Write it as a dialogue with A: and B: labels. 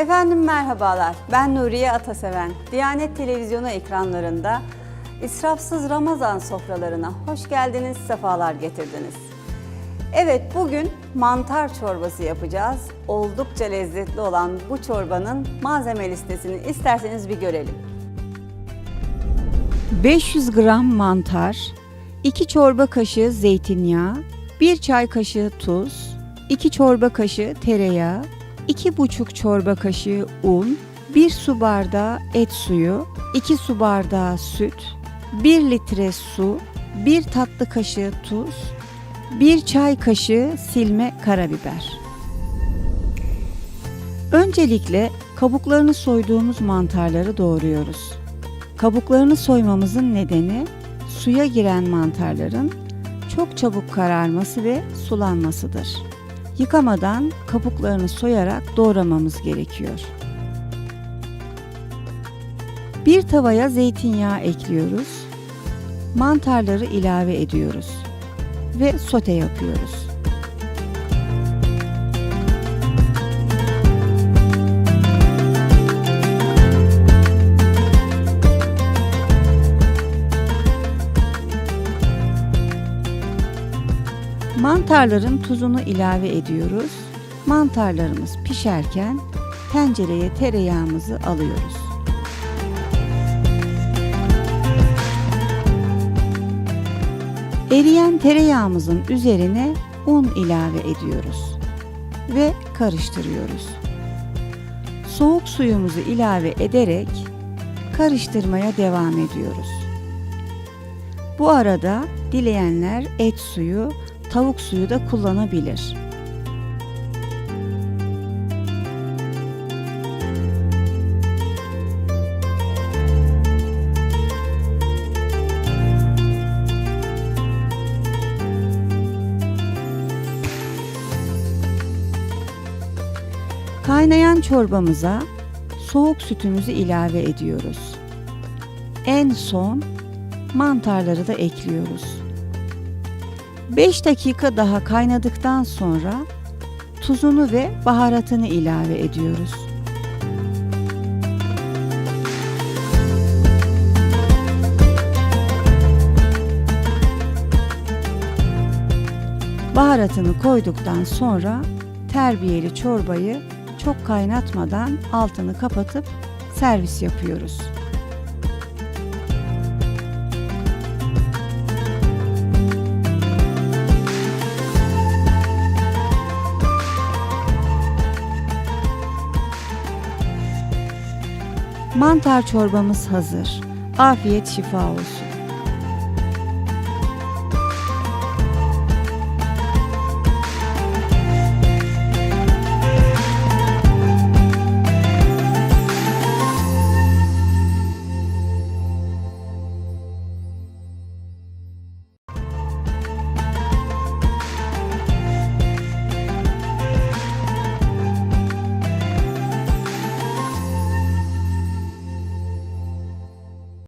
A: Efendim merhabalar. Ben Nuriye Ataseven. Diyanet Televizyonu ekranlarında israfsız Ramazan sofralarına hoş geldiniz, sefalar getirdiniz. Evet, bugün mantar çorbası yapacağız. Oldukça lezzetli olan bu çorbanın malzeme listesini isterseniz bir görelim. 500 gram mantar, 2 çorba kaşığı zeytinyağı, 1 çay kaşığı tuz, 2 çorba kaşığı tereyağı, 2,5 çorba kaşığı un, 1 su bardağı et suyu, 2 su bardağı süt, 1 litre su, 1 tatlı kaşığı tuz, 1 çay kaşığı silme karabiber. Öncelikle kabuklarını soyduğumuz mantarları doğruyoruz. Kabuklarını soymamızın nedeni suya giren mantarların çok çabuk kararması ve sulanmasıdır. Yıkamadan kabuklarını soyarak doğramamız gerekiyor. Bir tavaya zeytinyağı ekliyoruz. Mantarları ilave ediyoruz ve sote yapıyoruz. Mantarların tuzunu ilave ediyoruz. Mantarlarımız pişerken tencereye tereyağımızı alıyoruz. Eriyen tereyağımızın üzerine un ilave ediyoruz ve karıştırıyoruz. Soğuk suyumuzu ilave ederek karıştırmaya devam ediyoruz. Bu arada dileyenler et suyu, tavuk suyu da kullanabilir. Kaynayan çorbamıza soğuk sütümüzü ilave ediyoruz. En son mantarları da ekliyoruz. 5 dakika daha kaynadıktan sonra tuzunu ve baharatını ilave ediyoruz. Baharatını koyduktan sonra terbiyeli çorbayı çok kaynatmadan altını kapatıp servis yapıyoruz. Mantar çorbamız hazır. Afiyet şifa olsun.